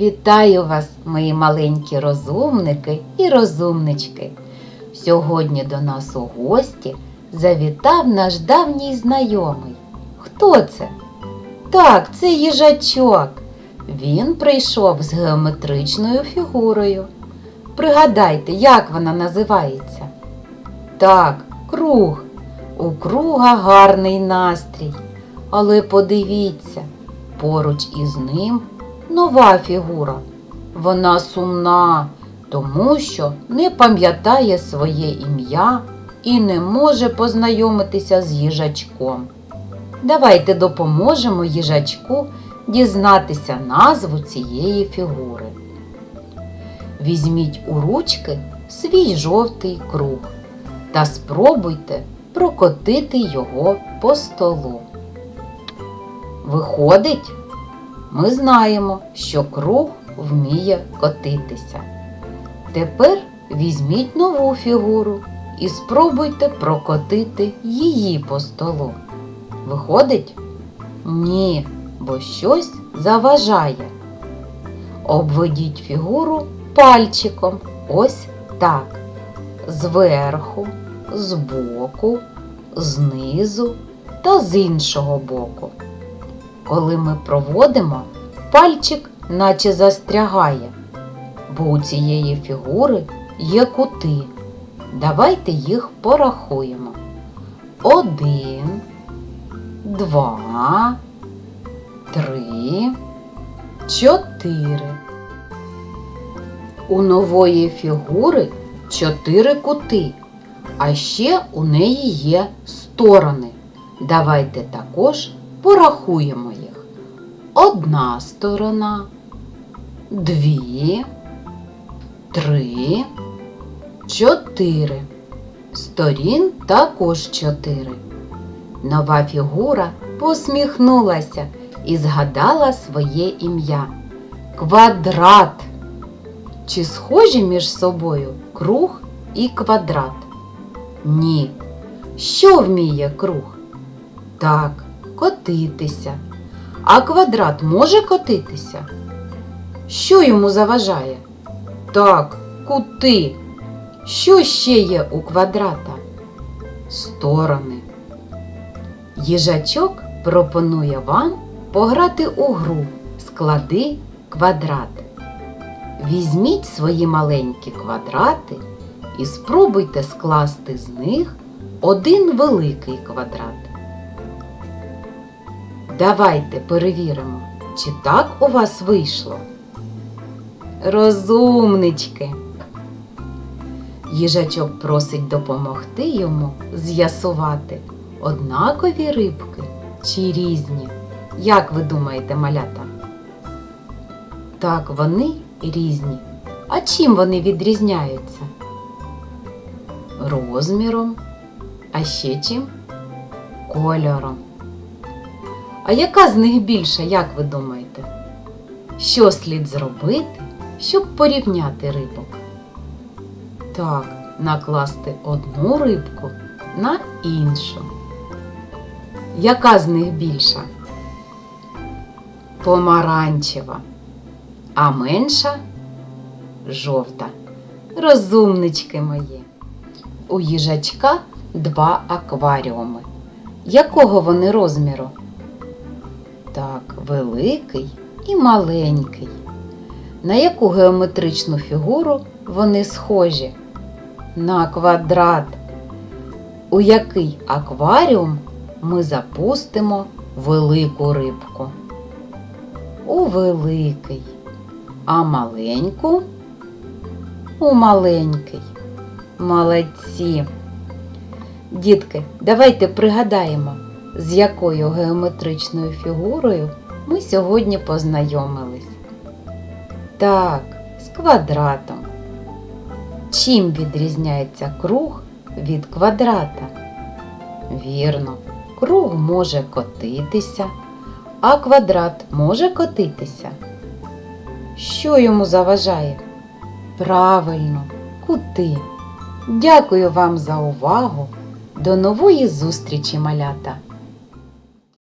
Вітаю вас, мої маленькі розумники і розумнички. Сьогодні до нас у гості завітав наш давній знайомий. Хто це? Так, це їжачок. Він прийшов з геометричною фігурою. Пригадайте, як вона називається? Так, круг. У круга гарний настрій. Але подивіться, поруч із ним нова фігура. Вона сумна, тому що не пам'ятає своє ім'я і не може познайомитися з їжачком. Давайте допоможемо їжачку дізнатися назву цієї фігури. Візьміть у ручки свій жовтий круг та спробуйте прокотити його по столу. Виходить, ми знаємо, що круг вміє котитися. Тепер візьміть нову фігуру і спробуйте прокотити її по столу. Виходить? Ні, бо щось заважає. Обведіть фігуру пальчиком ось так. Зверху, збоку, знизу та з іншого боку. Коли ми проводимо, пальчик наче застрягає, бо у цієї фігури є кути. Давайте їх порахуємо. Один, два, три, чотири. У нової фігури чотири кути, а ще у неї є сторони. Давайте також порахуємо їх. Одна сторона, дві, три, чотири. Сторін також чотири. Нова фігура посміхнулася і згадала своє ім'я. Квадрат. Чи схожі між собою круг і квадрат? Ні. Що вміє круг? Так, котитися. А квадрат може котитися? Що йому заважає? Так, кути. Що ще є у квадрата? Сторони. Їжачок пропонує вам пограти у гру Склади квадрат. Візьміть свої маленькі квадрати і спробуйте скласти з них один великий квадрат. Давайте перевіримо, чи так у вас вийшло. Розумнички. Їжачок просить допомогти йому з'ясувати, однакові рибки чи різні. Як ви думаєте, малята? Так, вони різні. А чим вони відрізняються? Розміром, а ще чим? Кольором. А яка з них більша, як ви думаєте? Що слід зробити, щоб порівняти рибок? Так, накласти одну рибку на іншу. Яка з них більша? Помаранчева, а менша жовта. Розумнички мої. У їжачка два акваріуми. Якого вони розміру? Так, великий і маленький. На яку геометричну фігуру вони схожі? На квадрат. У який акваріум ми запустимо велику рибку? У великий. А маленьку? У маленький. Молодці. Дітки, давайте пригадаємо, з якою геометричною фігурою ми сьогодні познайомились. Так, з квадратом. Чим відрізняється круг від квадрата? Вірно, круг може котитися, а квадрат може котитися. Що йому заважає? Правильно, кути. Дякую вам за увагу. До нової зустрічі, малята!